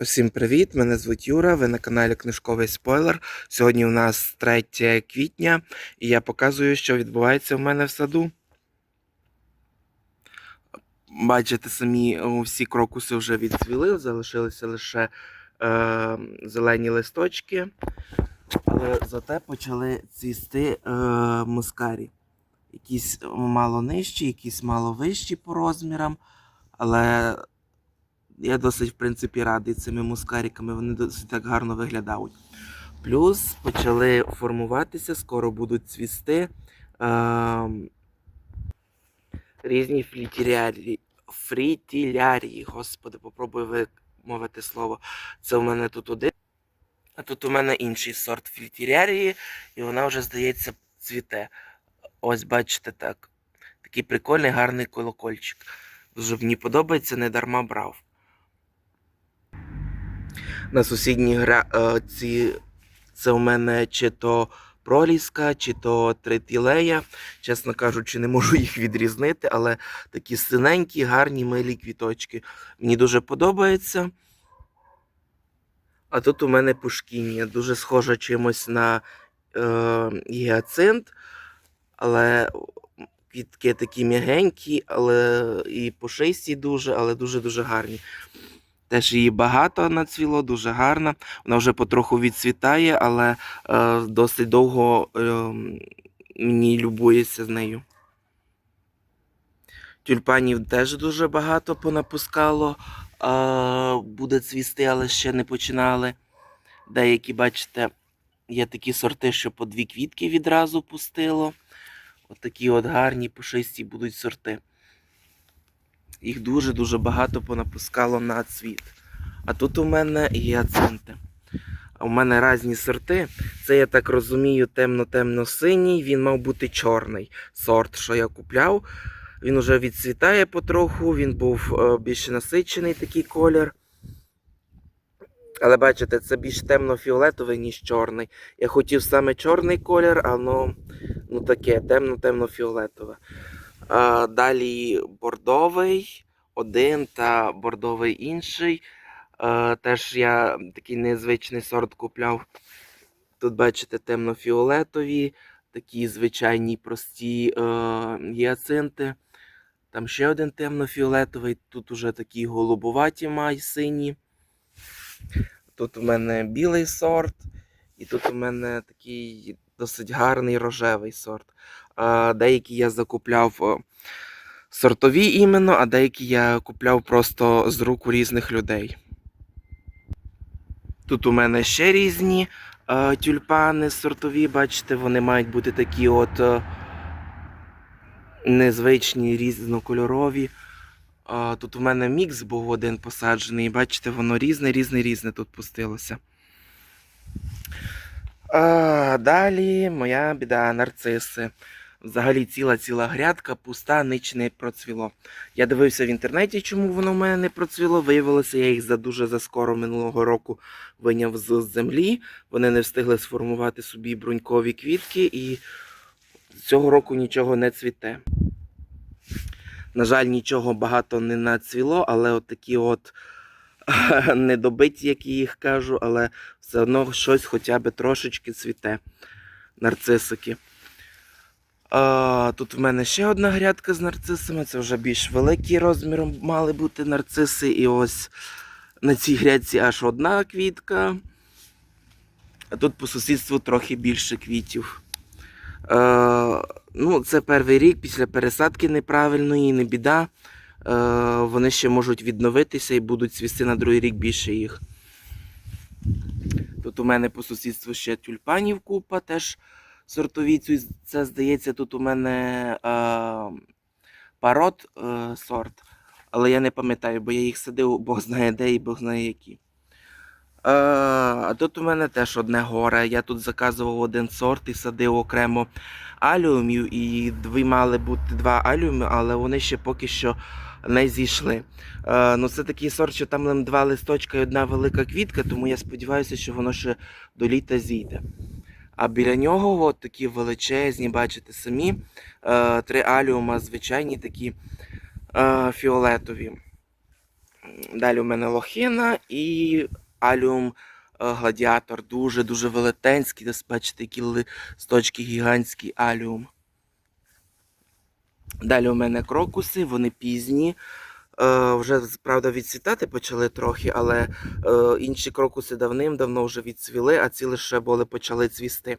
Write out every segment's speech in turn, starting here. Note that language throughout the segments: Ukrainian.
Всім привіт! Мене звуть Юра. Ви на каналі Книжковий Спойлер. Сьогодні у нас 3 квітня, і я показую, що відбувається в мене в саду. Бачите, самі всі крокуси вже відцвіли, залишилися лише е, зелені листочки, але зате почали цвісти е, мускарі. Якісь мало нижчі, якісь мало вищі по розмірам, але я досить, в принципі, радий цими мускариками, вони досить так гарно виглядають. Плюс почали формуватися, скоро будуть цвісти е, різні флітілярії. Фрітілярії, господи, попробую вимовити слово. Це у мене тут один. А тут у мене інший сорт флітілярії, і вона вже, здається, цвіте. Ось бачите так. Такий прикольний, гарний колокольчик. Дуже мені подобається, не дарма брав. На сусідній гра е, це у мене чи то проліска, чи то тритілея. Чесно кажучи, не можу їх відрізнити, але такі синенькі, гарні, милі квіточки. Мені дуже подобається. А тут у мене пушкіння, дуже схожа чимось на е, гіацинт, але квітки такі м'ягенькі, але і пушисті дуже, але дуже-дуже гарні. Теж її багато нацвіло, дуже гарна. Вона вже потроху відцвітає, але е, досить довго е, мені любується з нею. Тюльпанів теж дуже багато понапускало. Е, буде цвісти, але ще не починали. Деякі, бачите, є такі сорти, що по дві квітки відразу пустило. От от гарні пушисті будуть сорти. Їх дуже-дуже багато понапускало на цвіт. А тут у мене гіацинти. У мене різні сорти. Це, я так розумію, темно-темно-синій. Він мав бути чорний сорт, що я купляв. Він уже відцвітає потроху, він був е, більш насичений такий колір. Але бачите, це більш темно-фіолетовий, ніж чорний. Я хотів саме чорний колір, а ну, ну таке темно-темно-фіолетове. А, Далі бордовий один та бордовий інший. Теж я такий незвичний сорт купляв. Тут, бачите, темно-фіолетові, такі звичайні прості е, гіацинти. Там ще один темно-фіолетовий, тут уже такі голубуваті май сині. Тут у мене білий сорт, і тут у мене такий досить гарний рожевий сорт. Деякі я закупляв сортові іменно, а деякі я купляв просто з рук різних людей. Тут у мене ще різні е, тюльпани сортові, бачите, вони мають бути такі от е, незвичні, різнокольорові. Е, тут у мене мікс був один посаджений, бачите, воно різне, різне, різне тут пустилося. А, далі моя біда нарциси. Взагалі ціла ціла грядка, пуста, нич не процвіло. Я дивився в інтернеті, чому воно в мене не процвіло. Виявилося, я їх за дуже заскоро минулого року виняв з землі. Вони не встигли сформувати собі брунькові квітки, і цього року нічого не цвіте. На жаль, нічого багато не нацвіло, але от такі от недобиті, як я їх кажу, але все одно щось хоча б трошечки цвіте. Нарцисики. А, тут в мене ще одна грядка з нарцисами. Це вже більш великий розміром мали бути нарциси. І ось на цій грядці аж одна квітка. А тут по сусідству трохи більше квітів. Е, ну, це перший рік після пересадки неправильної, не біда. Е, вони ще можуть відновитися і будуть цвісти на другий рік більше їх. Тут у мене по сусідству ще тюльпанів купа, теж сортові. Це, здається, тут у мене е, парот е, сорт. Але я не пам'ятаю, бо я їх садив, Бог знає де і Бог знає які. А тут у мене теж одне горе. Я тут заказував один сорт і садив окремо аліумів. І дві мали бути два аліуми, але вони ще поки що не зійшли. Е, ну, це такий сорт, що там два листочка і одна велика квітка, тому я сподіваюся, що воно ще до літа зійде. А біля нього от такі величезні, бачите самі, е, три аліума, звичайні такі е, фіолетові. Далі у мене лохина і аліум гладіатор. Дуже-дуже велетенський. Бачите, які листочки гігантський аліум. Далі у мене крокуси, вони пізні. Е, вже, правда, відцвітати почали трохи, але е, інші крокуси давним-давно вже відцвіли, а ці лише були почали цвісти.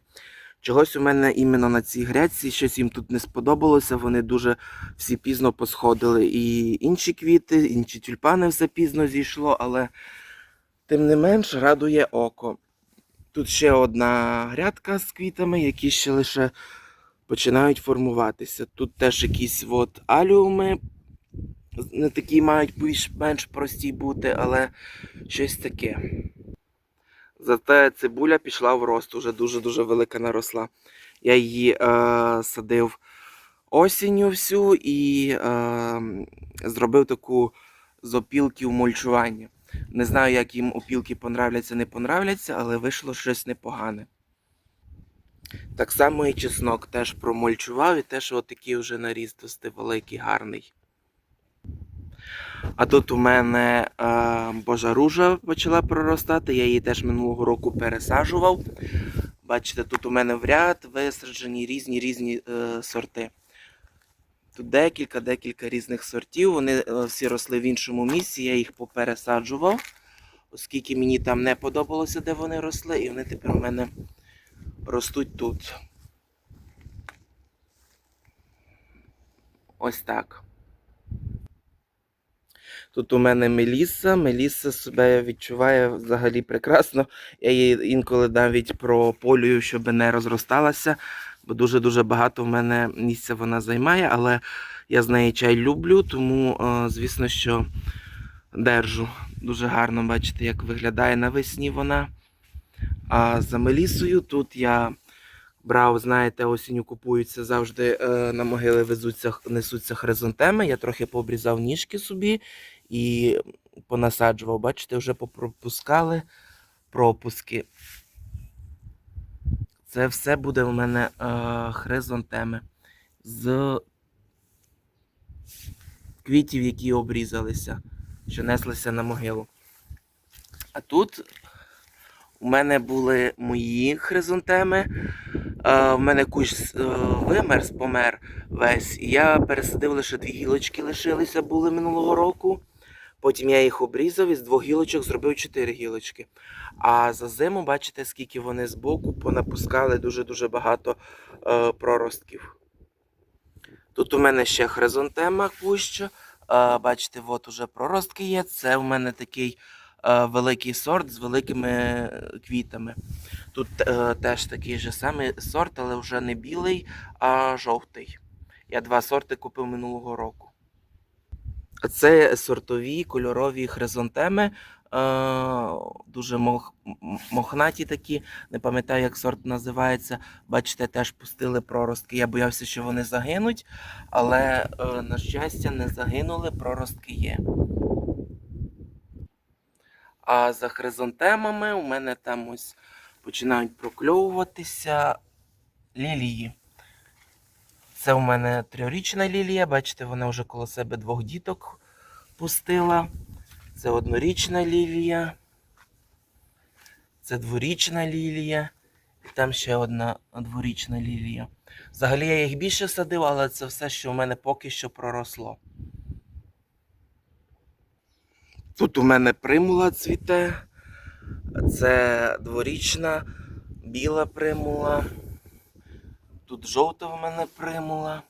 Чогось у мене іменно на цій грядці щось їм тут не сподобалося. Вони дуже всі пізно посходили. І інші квіти, інші тюльпани все пізно зійшло, але тим не менш радує око. Тут ще одна грядка з квітами, які ще лише починають формуватися. Тут теж якісь от аліуми, не такі мають більш-менш прості бути, але щось таке. Зате цибуля пішла в рост, уже дуже-дуже велика наросла. Я її е, садив осінню всю і е, зробив таку з опілків мульчування. Не знаю, як їм опілки понравляться, не понравляться, але вийшло щось непогане. Так само і чеснок теж промульчував і теж отакий вже наріс досить великий, гарний. А тут у мене е, божа ружа почала проростати, я її теж минулого року пересаджував. Бачите, тут у мене в ряд висаджені різні різні е, сорти. Тут декілька, декілька різних сортів. Вони е, всі росли в іншому місці, я їх попересаджував, оскільки мені там не подобалося, де вони росли, і вони тепер у мене ростуть тут. Ось так. Тут у мене Меліса. Меліса себе відчуває взагалі прекрасно. Я її інколи навіть прополюю, щоб не розросталася, бо дуже-дуже багато в мене місця вона займає, але я з неї чай люблю, тому, е, звісно, що держу. Дуже гарно бачите, як виглядає навесні вона. А за Мелісою тут я брав, знаєте, осінню купуються завжди е, на могили везуться, несуться хризантеми. Я трохи пообрізав ніжки собі і понасаджував. Бачите, вже попропускали пропуски. Це все буде у мене е, хризантеми з квітів, які обрізалися, що неслися на могилу. А тут у мене були мої хризантеми. У мене кущ е, вимер, помер весь. Я пересадив лише дві гілочки лишилися були минулого року. Потім я їх обрізав і з двох гілочок зробив чотири гілочки. А за зиму, бачите, скільки вони збоку понапускали дуже-дуже багато е, проростків. Тут у мене ще хризантема кущ. Е, бачите, от уже проростки є. Це у мене такий великий сорт з великими е, квітами. Тут е, теж такий же самий сорт, але вже не білий, а жовтий. Я два сорти купив минулого року. Це сортові кольорові хризантеми. Е, дуже мох, мохнаті такі. Не пам'ятаю, як сорт називається. Бачите, теж пустили проростки. Я боявся, що вони загинуть, але, е, на щастя, не загинули, проростки є. А за хризантемами у мене там ось починають прокльовуватися лілії. Це у мене трьохрічна лілія, бачите, вона вже коло себе двох діток пустила. Це однорічна лілія. Це дворічна лілія. І там ще одна дворічна лілія. Взагалі я їх більше садив, але це все, що у мене поки що проросло. Тут у мене примула цвіте. Це дворічна, біла примула. Тут жовта в мене примула.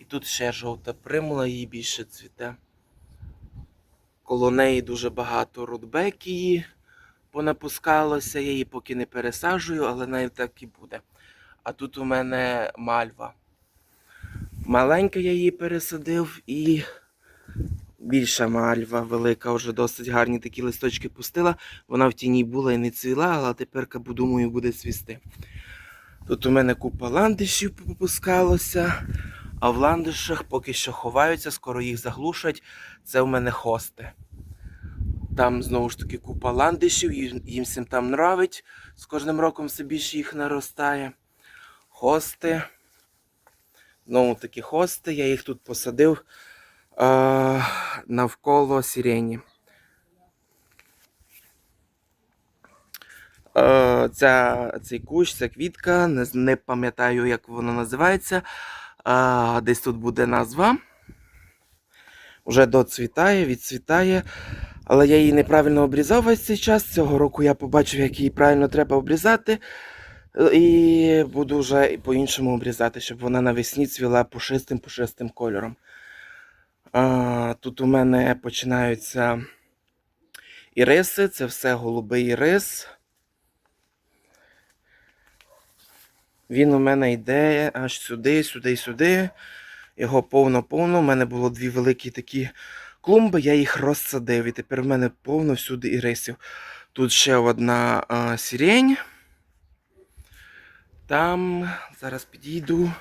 І тут ще жовта примула, її більше цвіте. Коло неї дуже багато рудбекії понапускалося, я її поки не пересаджую, але навіть так і буде. А тут у мене мальва. Маленька я її пересадив і більша мальва, велика, вже досить гарні такі листочки пустила. Вона в тіні була і не цвіла, але тепер, думаю, буде цвісти. Тут у мене купа ландишів попускалося, а в ландишах поки що ховаються, скоро їх заглушать. Це у мене хости. Там знову ж таки купа ландишів, їм всім там нравить. З кожним роком все більше їх наростає. Хости. Знову таки хости. Я їх тут посадив навколо сирені. Е, ця, цей кущ, ця квітка, не, не пам'ятаю, як вона називається. Е, десь тут буде назва. Вже доцвітає, відцвітає. Але я її неправильно обрізав весь цей час. Цього року я побачив, як її правильно треба обрізати. Е, І буду вже по-іншому обрізати, щоб вона навесні цвіла пушистим пушистим кольором. Тут у мене починаються іриси, це все голубий ірис. Він у мене йде аж сюди, сюди, сюди. Його повно-повно. У мене було дві великі такі клумби, я їх розсадив. І тепер в мене повно всюди ірисів. Тут ще одна а, сірень. Там зараз підійду.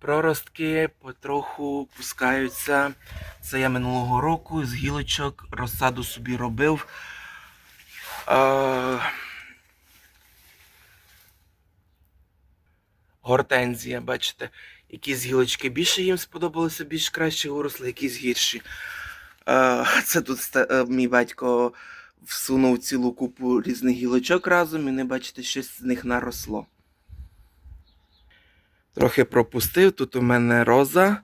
Проростки потроху пускаються. Це я минулого року з гілочок розсаду собі робив. Е, Гортензія, бачите, якісь гілочки більше їм сподобалося, більш краще виросли, якісь гірші. Це тут е, мій батько всунув цілу купу різних гілочок разом і не бачите, щось з них наросло. Трохи пропустив. Тут у мене роза.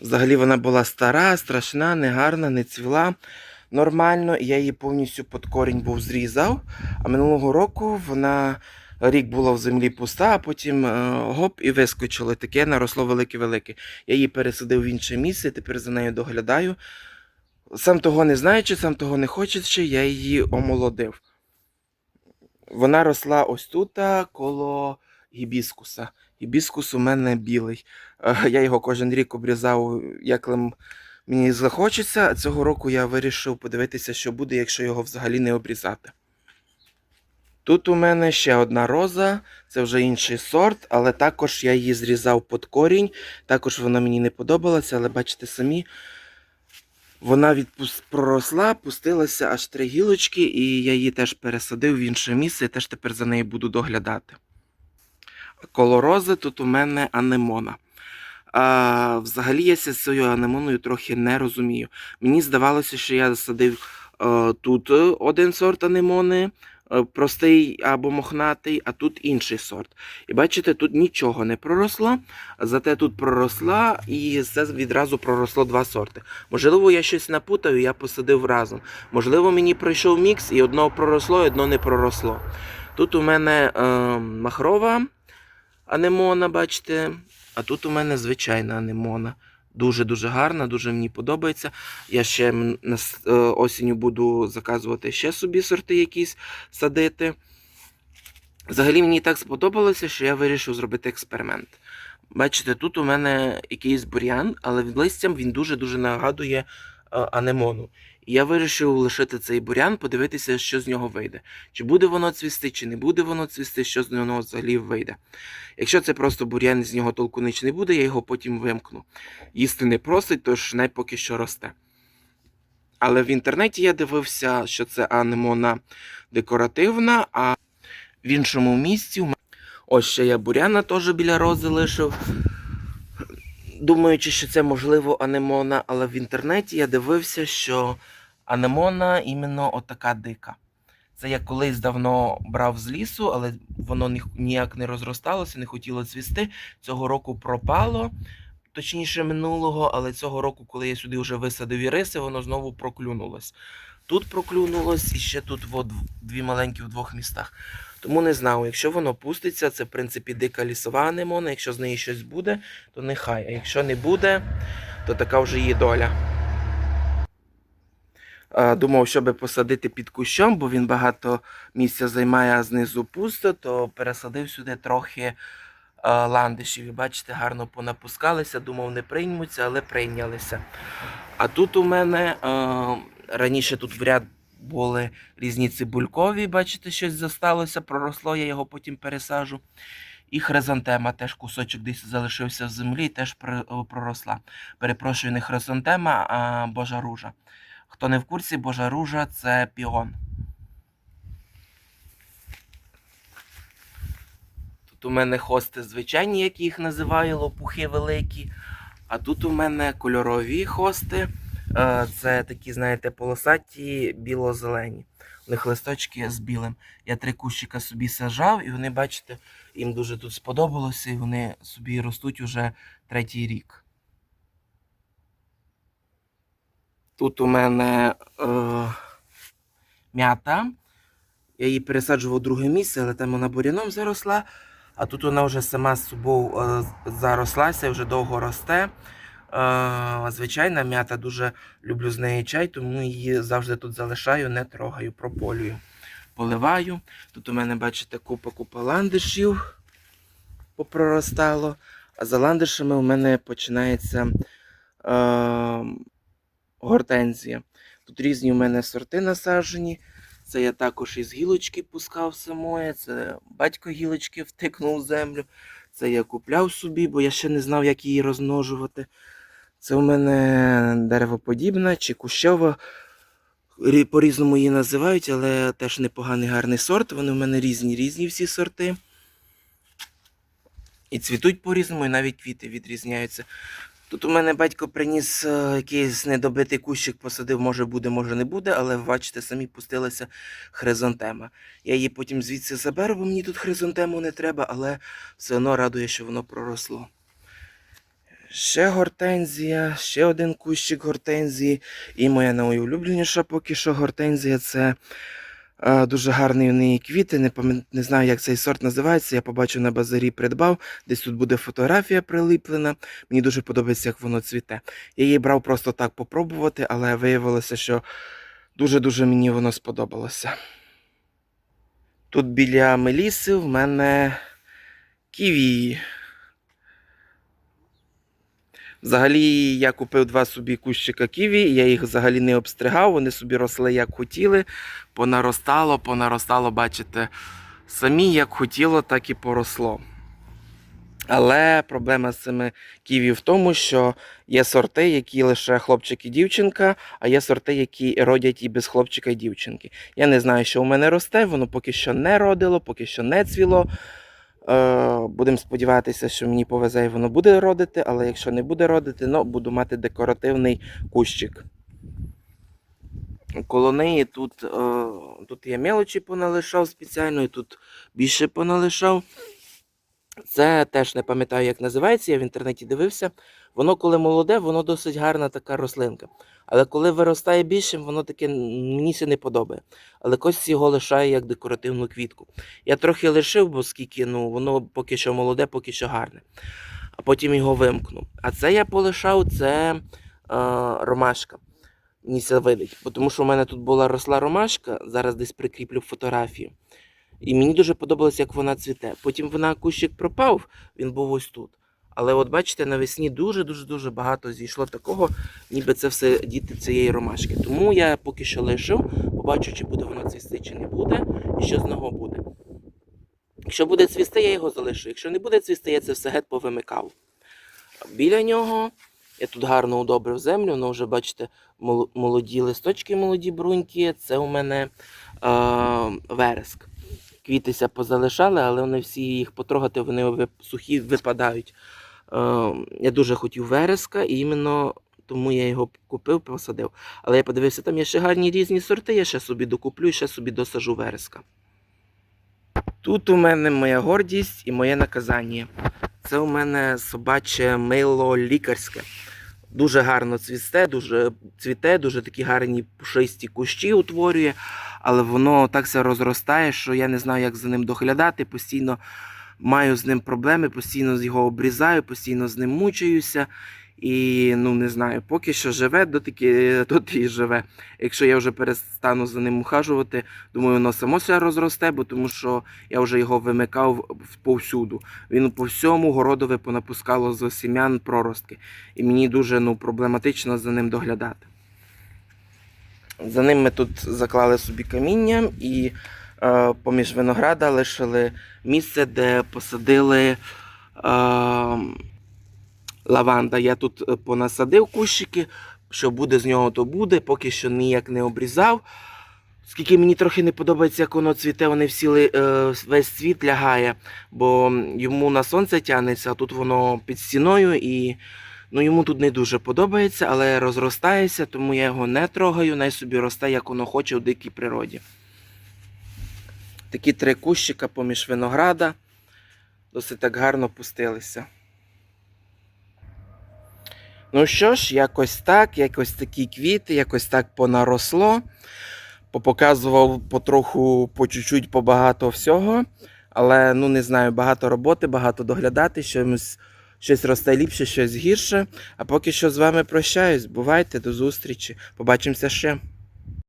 Взагалі вона була стара, страшна, негарна, не цвіла нормально. Я її повністю під корінь був зрізав. А минулого року вона рік була в землі пуста, а потім е, гоп і вискочило. Таке наросло велике-велике. Я її пересадив в інше місце, тепер за нею доглядаю. Сам того не знаючи, сам того не хочучи, я її омолодив. Вона росла ось тут, коло гібіскуса. Гібіскус у мене білий. Е, Я його кожен рік обрізав, як мені захочеться. А цього року я вирішив подивитися, що буде, якщо його взагалі не обрізати. Тут у мене ще одна роза, це вже інший сорт, але також я її зрізав під корінь. Також вона мені не подобалася, але бачите самі, вона відпус... проросла, пустилася аж три гілочки, і я її теж пересадив в інше місце і теж тепер за нею буду доглядати. Коло рози тут у мене анемона. А, взагалі я з цією анемоною трохи не розумію. Мені здавалося, що я засадив е, тут один сорт анемони, е, простий або мохнатий, а тут інший сорт. І бачите, тут нічого не проросло, зате тут проросла і це відразу проросло два сорти. Можливо, я щось напутав, і я посадив разом. Можливо, мені пройшов мікс, і одно проросло, і одно не проросло. Тут у мене е, махрова анемона, бачите, а тут у мене звичайна анемона. Дуже-дуже гарна, дуже мені подобається. Я ще е, осінню буду заказувати ще собі сорти якісь садити. Взагалі мені так сподобалося, що я вирішив зробити експеримент. Бачите, тут у мене якийсь бур'ян, але від листям він дуже-дуже нагадує е, анемону. І я вирішив лишити цей бур'ян, подивитися, що з нього вийде. Чи буде воно цвісти, чи не буде воно цвісти, що з нього взагалі вийде. Якщо це просто бур'ян, з нього толку ніч не буде, я його потім вимкну. Їсти не просить, тож най поки що росте. Але в інтернеті я дивився, що це анемона декоративна, а в іншому місці. м- Ось ще я буряна теж біля рози лишив. Думаючи, що це можливо анемона, але в інтернеті я дивився, що анемона іменно отака дика. Це я колись давно брав з лісу, але воно ніяк не розросталося, не хотіло цвісти. Цього року пропало, точніше минулого, але цього року, коли я сюди вже висадив іриси, воно знову проклюнулось. Тут проклюнулось і ще тут от, дві маленькі в двох містах. Тому не знаю, якщо воно пуститься, це в принципі дика лісова анемона. Якщо з неї щось буде, то нехай. А якщо не буде, то така вже її доля. Думав, щоб посадити під кущом, бо він багато місця займає, а знизу пусто, то пересадив сюди трохи ландишів. І бачите, гарно понапускалися. Думав, не приймуться, але прийнялися. А тут у мене раніше тут в ряд були різні цибулькові, бачите, щось зосталося, проросло, я його потім пересажу. І хризантема теж кусочок десь залишився в землі, теж проросла. Перепрошую, не хризантема, а божа ружа. Хто не в курсі, божа ружа це піон. Тут у мене хости звичайні, як їх називаю, лопухи великі. А тут у мене кольорові хости. Е, Це такі, знаєте, полосаті біло-зелені. У них листочки з білим. Я три кущика собі сажав, і вони, бачите, їм дуже тут сподобалося, і вони собі ростуть уже третій рік. Тут у мене е, м'ята. Я її пересаджував у друге місце, але там вона буряном заросла. А тут вона вже сама з собою е, зарослася, вже довго росте. Е, звичайна м'ята дуже люблю з неї чай, тому її завжди тут залишаю, не трогаю, прополюю. Поливаю. Тут у мене, бачите, купа-купа ландишів попроростало. А за ландишами у мене починається е, гортензія. Тут різні у мене сорти насаджені. Це я також із гілочки пускав самої, це батько гілочки втикнув землю. Це я купляв собі, бо я ще не знав, як її розмножувати. Це у мене деревоподібна чи кущова. По-різному її називають, але теж непоганий гарний сорт. Вони в мене різні, різні всі сорти. І цвітуть по-різному, і навіть квіти відрізняються. Тут у мене батько приніс е, якийсь недобитий кущик, посадив, може буде, може не буде, але бачите, самі пустилася хризантема. Я її потім звідси заберу, бо мені тут хризантему не треба, але все одно радує, що воно проросло. Ще гортензія, ще один кущик гортензії. І моя найулюбленіша поки що гортензія це дуже гарні у неї квіти. Не, пам'ят- не знаю, як цей сорт називається. Я побачив на базарі, придбав. Десь тут буде фотографія приліплена. Мені дуже подобається, як воно цвіте. Я її брав просто так попробувати, але виявилося, що дуже-дуже мені воно сподобалося. Тут біля Меліси в мене ківі. Взагалі, я купив два собі кущика ківі, я їх взагалі не обстригав, вони собі росли як хотіли. Понаростало, понаростало, бачите, самі як хотіло, так і поросло. Але проблема з цими ківі в тому, що є сорти, які лише хлопчик і дівчинка, а є сорти, які родять і без хлопчика і дівчинки. Я не знаю, що у мене росте, воно поки що не родило, поки що не цвіло. Е, будемо сподіватися, що мені повезе і воно буде родити, але якщо не буде родити, ну, буду мати декоративний кущик. Коло неї тут, е, тут я мелочі поналишав спеціально, і тут більше поналишав. Це теж не пам'ятаю, як називається, я в інтернеті дивився. Воно, коли молоде, воно досить гарна така рослинка. Але коли виростає більшим, воно таке мені се не подобає. Але Костя його лишає як декоративну квітку. Я трохи лишив, бо скільки ну, воно поки що молоде, поки що гарне. А потім його вимкнув. А це я полишав, це е, ромашка. Це видить. Бо Тому що в мене тут була росла ромашка, зараз десь прикріплю фотографію. І мені дуже подобалось, як вона цвіте. Потім вона кущик пропав, він був ось тут. Але от бачите, навесні дуже-дуже дуже багато зійшло такого, ніби це все діти цієї ромашки. Тому я поки що лишив, побачу, чи буде воно цвісти, чи не буде, і що з нього буде. Якщо буде цвісти, я його залишу. Якщо не буде цвісти, я це все геть повимикав. Біля нього я тут гарно удобрив землю, воно вже, бачите, молоді листочки, молоді бруньки. Це у мене е, вереск. Квітися позалишали, але вони всі їх потрогати, вони сухі випадають. Е, я дуже хотів вереска, і іменно тому я його купив, посадив. Але я подивився, там є ще гарні різні сорти, я ще собі докуплю і ще собі досажу вереска. Тут у мене моя гордість і моє наказання. Це у мене собаче мило лікарське. Дуже гарно цвісте, дуже цвіте, дуже такі гарні пушисті кущі утворює, але воно так все розростає, що я не знаю, як за ним доглядати. Постійно маю з ним проблеми, постійно його обрізаю, постійно з ним мучаюся. І ну не знаю, поки що живе, дотики тут і живе. Якщо я вже перестану за ним ухажувати, думаю, воно само все розросте, бо тому що я вже його вимикав повсюду. Він по всьому городове понапускало з сім'ян проростки. І мені дуже ну, проблематично за ним доглядати. За ним ми тут заклали собі каміння і е, поміж винограда лишили місце, де посадили е, лаванда. Я тут е, понасадив кущики, що буде з нього, то буде, поки що ніяк не обрізав. Скільки мені трохи не подобається, як воно цвіте, вони всі е, весь цвіт лягає, бо йому на сонце тягнеться, а тут воно під стіною і Ну, йому тут не дуже подобається, але розростається, тому я його не трогаю, най собі росте, як воно хоче у дикій природі. Такі три кущика поміж винограда. Досить так гарно пустилися. Ну що ж, якось так, якось такі квіти, якось так понаросло. Попоказував потроху, по чуть-чуть, побагато всього. Але ну не знаю, багато роботи, багато доглядати, щось, щось росте ліпше, щось гірше. А поки що з вами прощаюсь. Бувайте, до зустрічі. Побачимося ще.